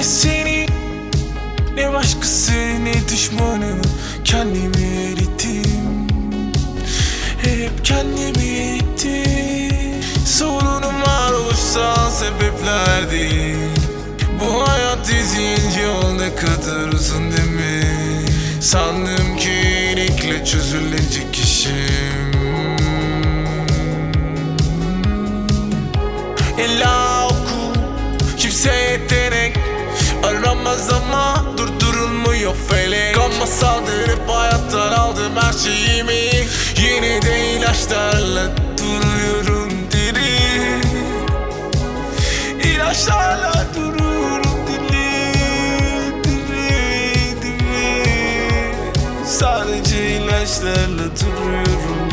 Ne seni ne başkası ne düşmanı Kendimi erittim. Hep kendimi erittim. Sorunum var olursa sebepler değil. Bu hayat izleyince yol ne kadar uzun değil mi? Sandım ki iyilikle çözülecek işim. İlla oku Kimse yetenek durdurulmuyor felek. Ama saldırıp hayattan aldım her şeyimi. Yine de ilaçlarla duruyorum diri İlaçlarla duruyorum diri Diri diri Sadece ilaçlarla duruyorum